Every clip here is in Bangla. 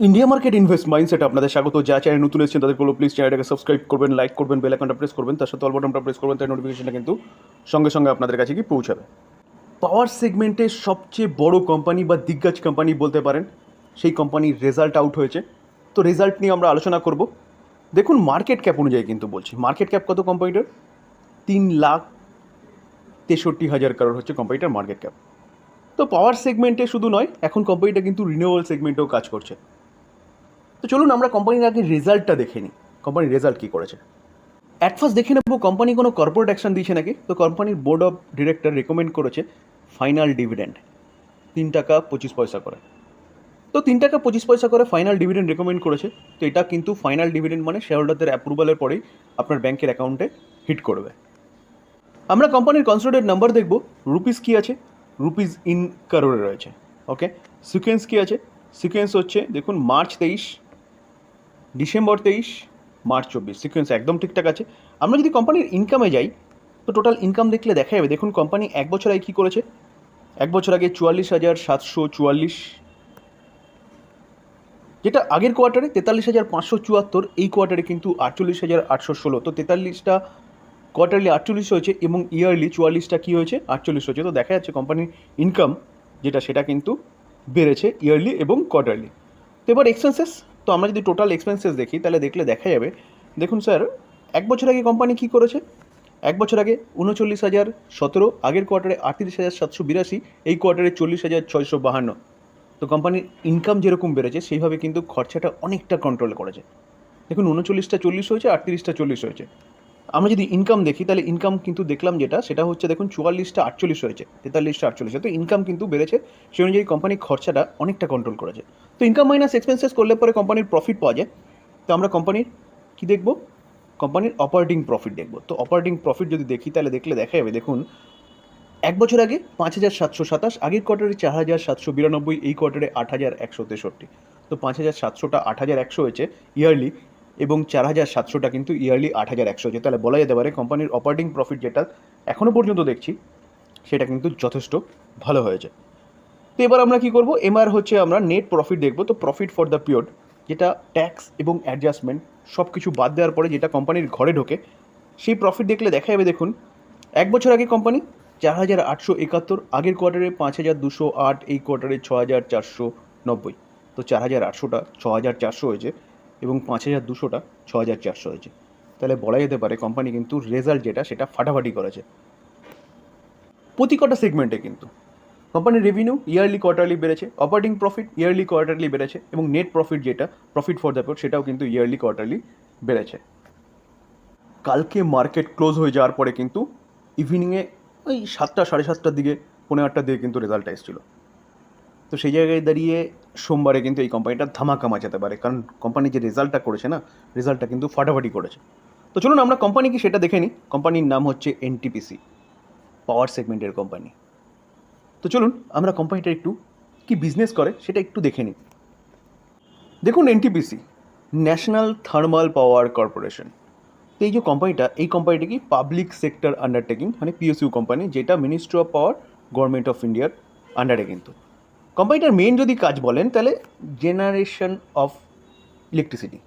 ইন্ডিয়া মার্কেট ইনভেস্ট মাইন্ডসেট আপনাদের স্বাগত। যা চ্যানেল নতুন এসেছেন, তাদের কোনো প্লিজ চ্যানেলটাকে সাবস্ক্রাইব করবেন লাইক করবেন বেল আইকনটা প্রেস করবেন। তার সাথে অল বাটনটা প্রেস করবেন তার নোটিফিকেশনটা কিন্তু সঙ্গে সঙ্গে আপনাদের কাছে কি পৌঁছাবে। পাওয়ার সেগমেন্টের সবচেয়ে বড় কোম্পানি বা দিগ্গজ কোম্পানি বলতে পারেন, সেই কোম্পানির রেজাল্ট আউট হয়েছে। তো রেজাল্ট নিয়ে আমরা আলোচনা করব। দেখুন মার্কেট ক্যাপ অনুযায়ী কিন্তু বলছি। মার্কেট ক্যাপ কত কোম্পানিটার তিন লাখ তেষট্টি হাজার কারোর হচ্ছে কোম্পানিটার মার্কেট ক্যাপ তো পাওয়ার সেগমেন্টে শুধু নয়, এখন কোম্পানিটা কিন্তু রিনিউয়াল সেগমেন্টেও কাজ করছে। তো চলুন আমরা কোম্পানির আগে রেজাল্টটা দেখে নিই। কোম্পানির রেজাল্ট কী করেছে? অ্যাট ফার্স্ট দেখে নেব কোম্পানি কোনো কর্পোরেট অ্যাকশন দিয়েছে নাকি? তো কোম্পানির বোর্ড অফ ডিরেক্টর রেকমেন্ড করেছে ফাইনাল ডিভিডেন্ড তিন টাকা পঁচিশ পয়সা করে। তো তিন টাকা পঁচিশ পয়সা করে ফাইনাল ডিভিডেন্ড রেকমেন্ড করেছে। তো এটা কিন্তু ফাইনাল ডিভিডেন্ড মানে শেয়ার হোল্ডারদের অ্যাপ্রুভালের পরেই আপনার ব্যাংকের অ্যাকাউন্টে হিট করবে। আমরা কোম্পানির কনসোলিডেট নাম্বার দেখব। রুপিস কী আছে? রুপিস ইন কারোরে রয়েছে। ওকে সিকোয়েন্স কী আছে? সিকোয়েন্স হচ্ছে, দেখুন, মার্চ তেইশ। ডিসেম্বর তেইশ, মার্চ চব্বিশ। সিকোয়েন্স একদম ঠিকঠাক আছে। আমরা যদি কোম্পানির ইনকামে যাই, তো টোটাল ইনকাম দেখলে দেখা যাবে। দেখুন কোম্পানি এক বছর আগে কী করেছে? এক বছর আগে চুয়াল্লিশ হাজার সাতশো চুয়াল্লিশ, যেটা আগের কোয়ার্টারে তেতাল্লিশ হাজার পাঁচশো চুয়াত্তর, এই কোয়ার্টারে কিন্তু আটচল্লিশ হাজার আটশো ষোলো। তো তেতাল্লিশটা কোয়ার্টারলি আটচল্লিশ হয়েছে এবং ইয়ারলি চুয়াল্লিশটা কী হয়েছে? আটচল্লিশ হয়েছে। তো দেখা যাচ্ছে কোম্পানির ইনকাম যেটা সেটা কিন্তু বেড়েছে ইয়ারলি এবং কোয়ার্টারলি তো এবার এক্সপেন্সেস তো আমরা যদি টোটাল এক্সপেন্সেস দেখি, তাহলে দেখলে দেখা যাবে। দেখুন স্যার এক বছর আগে কোম্পানি কী করেছে? এক বছর আগে উনচল্লিশ হাজার সতেরো, আগের কোয়ার্টারে আটত্রিশ হাজার সাতশো বিরাশি, এই কোয়ার্টারে চল্লিশ হাজার ছয়শো বাহান্ন। তো কোম্পানির ইনকাম যেরকম বেড়েছে, সেইভাবে কিন্তু খরচাটা অনেকটা কন্ট্রোল করেছে। দেখুন, উনচল্লিশটা চল্লিশ হয়েছে, আটত্রিশটা চল্লিশ হয়েছে। আমরা যদি ইনকাম দেখি, তাহলে ইনকাম কিন্তু দেখলাম যেটা, সেটা হচ্ছে দেখুন চুয়াল্লিশটা আটচল্লিশ হয়েছে, তেতাল্লিশটা আটচল্লিশ তো ইনকাম কিন্তু বেড়েছে সেই অনুযায়ী কোম্পানির খরচাটা অনেকটা কন্ট্রোল করেছে। তো ইনকাম মাইনাস এক্সপেন্সেস করলে পরে কোম্পানির প্রফিট পাওয়া যায়। তো আমরা কোম্পানির কী দেখব? কোম্পানির অপারেটিং প্রফিট দেখব। তো অপারেটিং প্রফিট যদি দেখি, তাহলে দেখলে দেখা যাবে, দেখুন, এক বছর আগে পাঁচ হাজার সাতশো সাতাশ, আগের কোয়ার্টারে চার হাজার সাতশো বিরানব্বই, এই কোয়ার্টারে আট হাজার একশো তেষট্টি। তো পাঁচ হাজার সাতশোটা আট হাজার একশো হয়েছে ইয়ারলি এবং চার হাজার সাতশোটা কিন্তু ইয়ারলি আট হাজার একশো হয়েছে তাহলে বলা যেতে পারে কোম্পানির অপারেটিং প্রফিট যেটা এখনও পর্যন্ত দেখছি, সেটা কিন্তু যথেষ্ট ভালো হয়েছে। তো এবার আমরা কী করব? এমআর হচ্ছে আমরা নেট প্রফিট দেখব। তো প্রফিট ফর দ্য পিরিয়ড যেটা ট্যাক্স এবং অ্যাডজাস্টমেন্ট সব কিছু বাদ দেওয়ার পরে যেটা কোম্পানির ঘরে ঢোকে, সেই প্রফিট দেখলে দেখা যাবে দেখুন, এক বছর আগে কোম্পানি চার হাজার আটশো একাত্তর, আগের কোয়ার্টারে পাঁচ হাজার দুশো আট, এই কোয়ার্টারে ছ হাজার চারশো নব্বই। তো চার হাজার আটশোটা ছ হাজার চারশো হয়েছে। এবং পাঁচ হাজার দুশোটা ছ হাজার চারশো হয়েছে। তাহলে বলা যেতে পারে কোম্পানি কিন্তু রেজাল্ট যেটা সেটা ফাটাফাটি করেছে। প্রতি কটা সেগমেন্টে কিন্তু কোম্পানির রেভিনিউ ইয়ারলি কোয়ার্টারলি বেড়েছে অপারেটিং প্রফিট ইয়ারলি কোয়ার্টারলি বেড়েছে এবং নেট প্রফিট যেটা প্রফিট ফর দ্য সেটাও কিন্তু ইয়ারলি কোয়ার্টারলি বেড়েছে। কালকে মার্কেট ক্লোজ হয়ে যাওয়ার পরে কিন্তু ইভিনিংয়ে ওই সাতটা, সাড়ে সাতটার দিকে পনেরো আটটার দিকে কিন্তু রেজাল্টটা এসেছিল। তো সেই জায়গায় দাঁড়িয়ে সোমবারে কিন্তু এই কোম্পানিটা ধামাকা মাচাতে পারে। কারণ কোম্পানি যে রেজাল্টটা করেছে না, রেজাল্টটা কিন্তু ফাটাফাটি করেছে। তো চলুন আমরা কোম্পানি কি সেটা দেখে নিই। কোম্পানির নাম হচ্ছে এনটিপিসি পাওয়ার সেগমেন্টের কোম্পানি। তো চলুন আমরা কোম্পানিটা একটু কি বিজনেস করে সেটা একটু দেখে নিই। দেখুন NTPC National Thermal Power Corporation তো এই যে কোম্পানিটা, এই কোম্পানিটা কি পাবলিক সেক্টর আন্ডারটেকিং মানে পিএসইউ কোম্পানি, যেটা ministry of power government of ইন্ডিয়ার আন্ডারে কিন্তু কোম্পানিটার মেন যদি কাজ বলেন, তাহলে জেনারেশন অফ ইলেকট্রিসিটি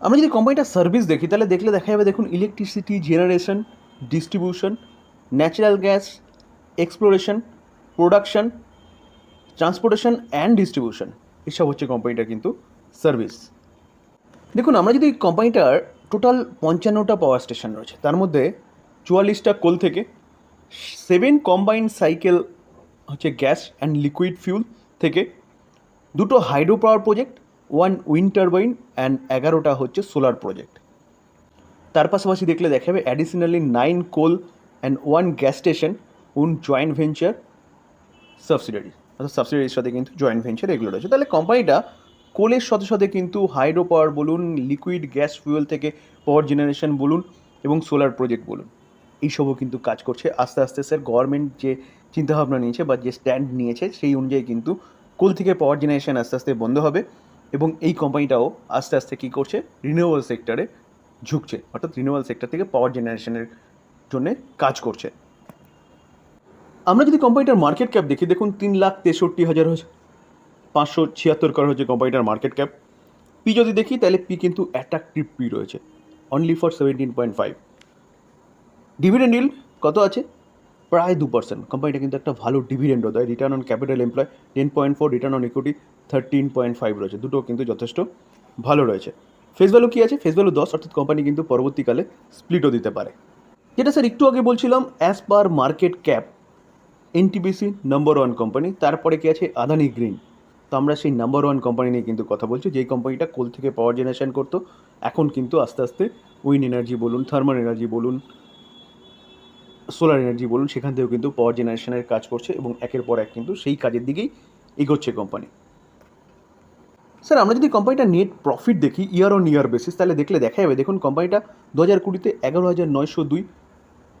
আমরা যদি কোম্পানিটার সার্ভিস দেখি, তাহলে দেখলে দেখা যাবে, দেখুন electricity generation distribution natural gas exploration production transportation and distribution এসব হচ্ছে কোম্পানিটার কিন্তু সার্ভিস দেখুন, আমরা যদি কোম্পানিটার টোটাল পঞ্চান্নটা পাওয়ার স্টেশন রয়েছে, তার মধ্যে চুয়াল্লিশটা কোল থেকে সেভেন কম্বাইন্ড সাইকেল হচ্ছে গ্যাস অ্যান্ড লিকুইড ফিউল থেকে দুটো hydro power project, one wind turbine and এগারোটা হচ্ছে সোলার প্রজেক্ট। তার পাশাপাশি দেখলে দেখা যাবে additionally nine coal and one gas station উন জয়েন্ট ভেঞ্চার সাবসিডারি। অর্থাৎ সাবসিডারির সাথে কিন্তু জয়েন্ট ভেঞ্চার এগুলো রয়েছে। তাহলে কোম্পানিটা কোলের সাথে সাথে কিন্তু হাইড্রো পাওয়ার বলুন, লিকুইড গ্যাস ফুয়েল থেকে পাওয়ার জেনারেশন বলুন এবং সোলার প্রজেক্ট বলুন। এইসবও কিন্তু কাজ করছে। আস্তে আস্তে স্যার গভর্নমেন্ট যে চিন্তাভাবনা নিয়েছে বা যে স্ট্যান্ড নিয়েছে সেই অনুযায়ী কিন্তু কোল থেকে পাওয়ার জেনারেশন আস্তে আস্তে বন্ধ হবে এবং এই কোম্পানিটাও আস্তে আস্তে কী করছে? রিনিউয়েবল সেক্টরে ঝুঁকছে। অর্থাৎ রিনিউয়েবল সেক্টর থেকে পাওয়ার জেনারেশনের জন্যে কাজ করছে। আমরা যদি কোম্পানিটার মার্কেট ক্যাপ দেখি, দেখুন তিন লাখ তেষট্টি হাজার পাঁচশো ছিয়াত্তর করা হচ্ছে কোম্পানিটার মার্কেট ক্যাপ পি যদি দেখি, তাহলে পি কিন্তু অ্যাট্রাকটিভ পি রয়েছে। Only for seventeen point five dividend yield কত আছে? প্রায় দু পার্সেন্ট কোম্পানিটা কিন্তু একটা ভালো ডিভিডেন্ডও দেয়। Return on capital employ ten point four return on equity thirteen point five রয়েছে। দুটো কিন্তু যথেষ্ট ভালো রয়েছে। ফেস ভ্যালু কী আছে? ফেস ভ্যালু দশ, অর্থাৎ কোম্পানি কিন্তু পরবর্তীকালে স্প্লিটও দিতে পারে। যেটা স্যার একটু আগে বলছিলাম as per market cap NTPC number one company তারপরে কি আছে? আদানি গ্রিন তো আমরা সেই নাম্বার ওয়ান কোম্পানি নিয়ে কিন্তু কথা বলছি। যেই কোম্পানিটা কোল থেকে পাওয়ার জেনারেশন করতো, এখন কিন্তু আস্তে আস্তে উইন এনার্জি বলুন থার্মাল এনার্জি বলুন সোলার এনার্জি বলুন, সেখান থেকেও কিন্তু পাওয়ার জেনারেশনের কাজ করছে এবং একের পর এক কিন্তু সেই কাজের দিকেই এগোচ্ছে কোম্পানি স্যার আমরা যদি কোম্পানিটা নেট প্রফিট দেখি ইয়ার অন ইয়ার বেসিস তাহলে দেখলে দেখা যাবে দেখুন কোম্পানিটা দু হাজার কুড়িতে এগারো হাজার নয়শো দুই,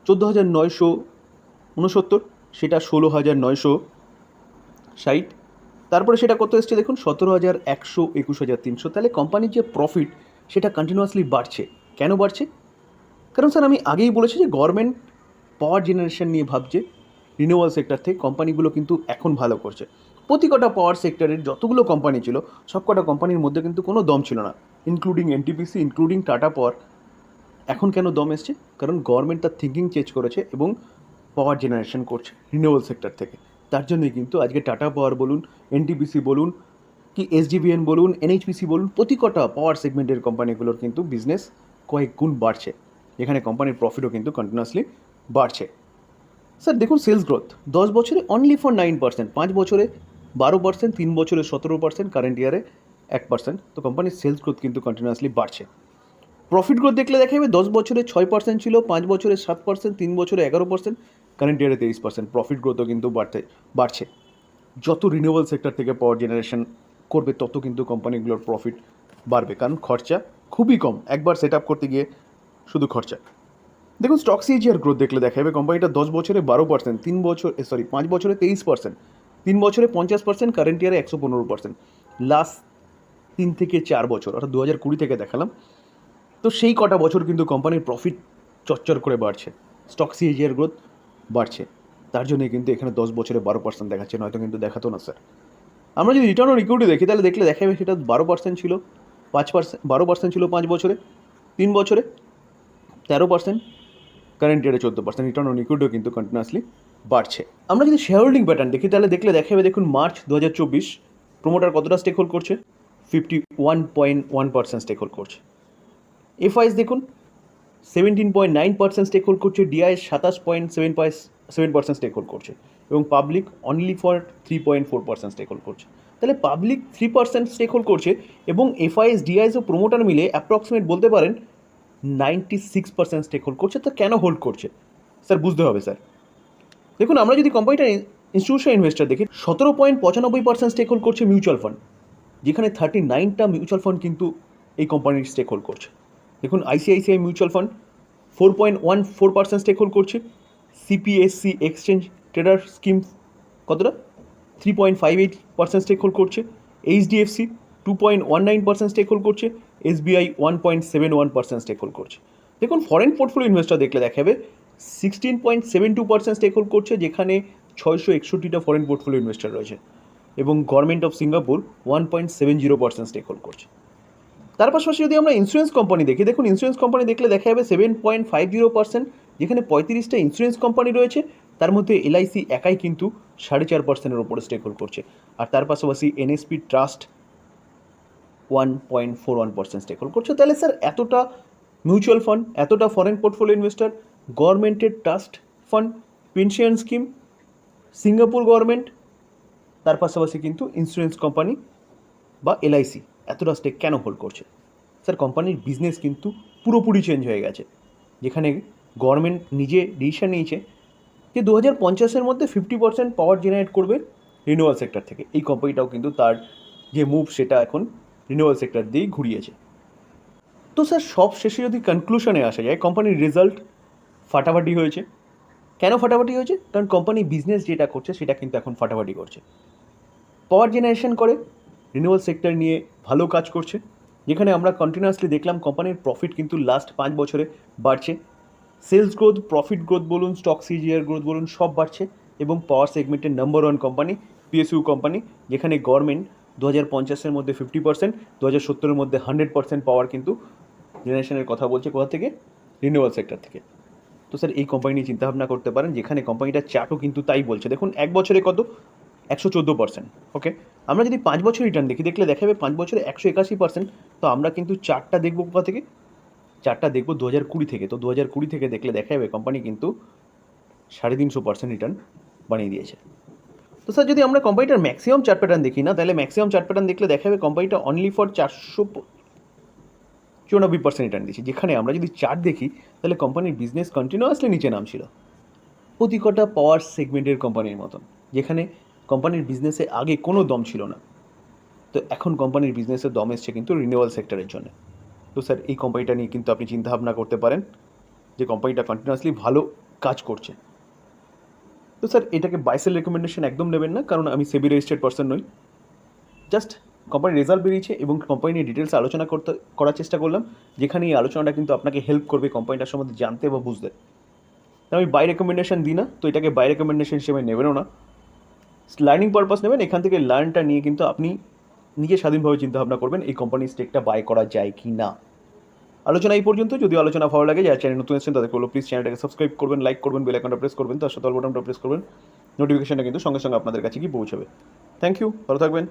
চোদ্দ হাজার নয়শো উনসত্তর সেটা ষোলো হাজার নয়শো ষাট, তারপরে সেটা কত এসছে দেখুন? সতেরো হাজার একশো একুশ হাজার তিনশো। তাহলে কোম্পানির যে প্রফিট সেটা কন্টিনিউয়াসলি বাড়ছে। কেন বাড়ছে? কারণ স্যার আমি আগেই বলেছি যে গভর্নমেন্ট পাওয়ার জেনারেশন নিয়ে ভাবছে রিনিউয়াল সেক্টর থেকে কোম্পানিগুলো কিন্তু এখন ভালো করছে। প্রতি কটা পাওয়ার সেক্টরের যতগুলো কোম্পানি ছিল, সব কটা কোম্পানির মধ্যে কিন্তু কোনো দম ছিল না। Including NTPC including Tata power এখন কেন দম এসছে? কারণ গভর্নমেন্ট তার থিঙ্কিং চেঞ্জ করেছে এবং পাওয়ার জেনারেশন করছে রিনিউয়াল সেক্টর থেকে। তার জন্যই কিন্তু আজকে টাটা পাওয়ার বলুন এনটিপিসি বলুন, কি এসডিবিএন বলুন এনএইচপিসি বলুন, প্রতি কটা পাওয়ার সেগমেন্টের কোম্পানিগুলোর কিন্তু বিজনেস কয়েক গুণ বাড়ছে। এখানে কোম্পানির প্রফিটও কিন্তু কন্টিনিউয়াসলি বাড়ছে। স্যার, দেখুন সেলস গ্রোথ দশ বছরে অনলি ফর নাইন পার্সেন্ট পাঁচ বছরে বারো পার্সেন্ট তিন বছরে সতেরো পার্সেন্ট কারেন্ট ইয়ারে এক পার্সেন্ট তো কোম্পানির সেলস গ্রোথ কিন্তু কন্টিনিউয়াসলি বাড়ছে। প্রফিট গ্রোথ দেখলে দেখা যাবে দশ বছরে ছয় পার্সেন্ট ছিল, পাঁচ বছরে সাত পার্সেন্ট তিন বছরে এগারো পার্সেন্ট কারেন্ট ইয়ারে তেইশ পার্সেন্ট প্রফিট গ্রোথও কিন্তু বাড়তে, বাড়ছে। যত রিনিউয়াল সেক্টর থেকে পাওয়ার জেনারেশন করবে, তত কিন্তু কোম্পানিগুলোর প্রফিট বাড়বে। কারণ খরচা খুবই কম। একবার সেট আপ করতে গিয়ে শুধু খরচা। দেখুন স্টক সিজিআর গ্রোথ দেখলে দেখা যাবে কোম্পানিটা দশ বছরে বারো পার্সেন্ট তিন বছর সরি পাঁচ বছরে তেইশ পার্সেন্ট তিন বছরে পঞ্চাশ পার্সেন্ট কারেন্ট ইয়ারে একশো পনেরো পার্সেন্ট লাস্ট তিন থেকে চার বছর, অর্থাৎ দু হাজার কুড়ি থেকে দেখালাম। তো সেই কটা বছর কিন্তু কোম্পানির প্রফিট চচ্চর করে বাড়ছে স্টক সিএজিআর গ্রোথ বাড়ছে। তার জন্যই কিন্তু এখানে দশ বছরে বারো পার্সেন্ট দেখাচ্ছে, নয়তো কিন্তু দেখাতো না স্যার আমরা যদি রিটার্ন অন ইকুইটি দেখি, তাহলে দেখলে দেখা যাবে সেটা বারো পার্সেন্ট ছিল, পাঁচ পার্সেন্ট বারো পার্সেন্ট ছিল পাঁচ বছরে, তিন বছরে তেরো পার্সেন্ট কারেন্ট ইয়ারে চোদ্দ পার্সেন্ট রিটার্ন অন ইকুইটিও কিন্তু কন্টিনিউয়াসলি বাড়ছে। আমরা যদি শেয়ার হোল্ডিং প্যাটার্ন দেখি, তাহলে দেখলে দেখা যাবে দেখুন মার্চ দু হাজার চব্বিশ প্রোমোটার কতটা স্টেক হোল্ড করছে? Fifty one point one percent stake hold করছে এফআইএস দেখুন seventeen point nine percent stake hold করছে ডিআই সাতাশ point seven point seven percent stake hold করছে এবং public only for three point four percent stake hold করছে। তাহলে public three percent stake hold করছে এবং এফআইএস ডিআইএস ও প্রোমোটার মিলে অ্যাপ্রক্সিমেট বলতে পারেন ninety six percent stake hold করছে, তো কেন হোল্ড করছে? স্যার, বুঝতে হবে, স্যার। দেখুন, আমরা যদি কোম্পানিটা ইনস্টিটিউশন ইনভেস্টার দেখি, সতেরো পয়েন্ট পঁচানব্বই পার্সেন্ট স্টেক হোল্ড করছে মিউচুয়াল ফান্ড যেখানে থার্টি নাইনটা মিউচুয়াল ফান্ড কিন্তু এই কোম্পানির স্টেক হোল্ড করছে। দেখুন ICICI mutual fund four point one four percent stake hold করছে সিপিএসসি এক্সচেঞ্জ ট্রেডার স্কিম কতটা? Three point five eight percent stake hold করছে HDFC two point one nine percent stake hold করছে SBI one point seven one percent stake hold করছে। দেখুন ফরেন পোর্টফোলিও ইনভেস্টার দেখলে দেখাবে sixteen point seven two percent stake hold করছে, যেখানে ছয়শো একষট্টিটা ফরেন পোর্টফোলিও ইনভেস্টার রয়েছে। এবং government of Singapore one point seven zero percent stake hold করছে। তার পাশাপাশি যদি আমরা ইন্স্যুরেন্স কোম্পানি দেখি, দেখুন ইন্স্যুরেন্স কোম্পানি দেখলে দেখা যাবে seven point five zero percent যেখানে পঁয়ত্রিশটা ইন্স্যুরেন্স কোম্পানি রয়েছে, তার মধ্যে এলআইসি একাই কিন্তু সাড়ে চার পার্সেন্টের ওপরে স্টেক হোল্ড করছে। আর তার পাশাপাশি NSP trust one point four one percent stake hold করছে। তাহলে স্যার, এতটা মিউচুয়াল ফান্ড এতটা ফরেন পোর্টফোলিও ইনভেস্টার গভর্নমেন্টের trust fund pension scheme Singapore government তার পাশাপাশি কিন্তু ইন্স্যুরেন্স কোম্পানি বা এলআইসি এতটা স্টেক কেন হোল্ড করছে? স্যার কোম্পানির বিজনেস কিন্তু পুরোপুরি চেঞ্জ হয়ে গেছে। যেখানে গভর্নমেন্ট নিজে ডিসিশন নিয়েছে যে দু হাজার পঞ্চাশের মধ্যে ফিফটি পার্সেন্ট পাওয়ার জেনারেট করবে রিনিউয়াল সেক্টর থেকে। এই কোম্পানিটাও কিন্তু তার যে মুভ সেটা এখন রিনিউয়াল সেক্টর দিয়ে ঘুরিয়েছে। তো স্যার, সব শেষে যদি কনক্লুশনে আসা যায় কোম্পানির রেজাল্ট ফাটাফাটি হয়েছে। কেন ফাটাফাটি হয়েছে? কারণ কোম্পানি বিজনেস যেটা করছে, সেটা কিন্তু এখন ফাটাফাটি করছে। পাওয়ার জেনারেশন করে রিনিউয়াল সেক্টর নিয়ে ভালো কাজ করছে। যেখানে আমরা কন্টিনিউয়াসলি দেখলাম কোম্পানির প্রফিট কিন্তু লাস্ট পাঁচ বছরে বাড়ছে। সেলস গ্রোথ প্রফিট গ্রোথ বলুন স্টক সিজিআর গ্রোথ বলুন, সব বাড়ছে। এবং পাওয়ার সেগমেন্টের number one company PSU company যেখানে গভর্নমেন্ট দু হাজার পঞ্চাশের মধ্যে ফিফটি পার্সেন্ট দু হাজার সত্তরের মধ্যে হান্ড্রেড পার্সেন্ট পাওয়ার কিন্তু জেনারেশনের কথা বলছে কোথা থেকে? রিনিউয়াল সেক্টর থেকে। তো স্যার এই কোম্পানি নিয়ে চিন্তাভাবনা করতে পারেন, যেখানে কোম্পানিটার চার্টও কিন্তু তাই বলছে। দেখুন, এক বছরে কত? একশো চোদ্দ পার্সেন্ট ওকে আমরা যদি পাঁচ বছর রিটার্ন দেখি, দেখলে দেখাবে পাঁচ বছরে একশো একাশি পার্সেন্ট তো আমরা কিন্তু চারটা দেখব কোথা থেকে? চারটা দেখব দু হাজার কুড়ি থেকে। তো দু হাজার কুড়ি থেকে দেখলে দেখা যাবে কোম্পানি কিন্তু সাড়ে তিনশো পার্সেন্ট রিটার্ন বানিয়ে দিয়েছে। তো স্যার, যদি আমরা কোম্পানিটার ম্যাক্সিমাম চার্ট প্যাটার্ন দেখি না, তাহলে ম্যাক্সিমাম চার্ট প্যাটার্ন দেখলে দেখা যাবে কোম্পানিটা অনলি ফর চারশো চুরানব্বই পার্সেন্ট রিটার্ন দিচ্ছে যেখানে আমরা যদি চার্ট দেখি, তাহলে কোম্পানির বিজনেস কন্টিনিউয়াসলি নিচে নামছিল। প্রতি কটা পাওয়ার সেগমেন্টের কোম্পানির মতন, যেখানে কোম্পানির বিজনেসে আগে কোনো দম ছিল না। তো এখন কোম্পানির বিজনেসের দম এসছে কিন্তু রিনিউয়াল সেক্টরের জন্য। তো স্যার, এই কোম্পানিটা নিয়ে কিন্তু আপনি চিন্তাভাবনা করতে পারেন যে কোম্পানিটা কন্টিনিউয়াসলি ভালো কাজ করছে। তো স্যার, এটাকে বাইসেল রেকমেন্ডেশন একদম নেবেন না, কারণ আমি সেবি রেজিস্টার্ড পার্সন নই। জাস্ট কোম্পানির রেজাল্ট বেরিয়েছে এবং কোম্পানি নিয়ে ডিটেলস আলোচনা করতে, করার চেষ্টা করলাম যেখানে এই আলোচনাটা কিন্তু আপনাকে হেল্প করবে কোম্পানিটার সম্বন্ধে জানতে বা বুঝতে। আমি বাই রেকমেন্ডেশন দিই না, তো এটাকে বাই রেকমেন্ডেশন হিসেবে নেবেনও না। লার্নিং পারপাস নেবেন, এখান থেকে লার্নটা নিয়ে কিন্তু আপনি নিজে স্বাধীনভাবে চিন্তাভাবনা করবেন, এই কোম্পানির স্টেকটা বাই করা যায় কি না আলোচনা এই পর্যন্ত। যদি আলোচনা ভালো লাগে, যারা চ্যানেল নতুন এসেছেন তাদের বলো প্লিজ চ্যানেলটাকে সাবস্ক্রাইব করবেন লাইক করবেন বেল আইকনটা প্রেস করবেন, তার সাথে অল বাটনটা প্রেস করবেন। নোটিফিকেশনটা কিন্তু সঙ্গে সঙ্গে আপনাদের কাছে গিয়ে পৌঁছাবে। থ্যাংক ইউ ভালো থাকবেন।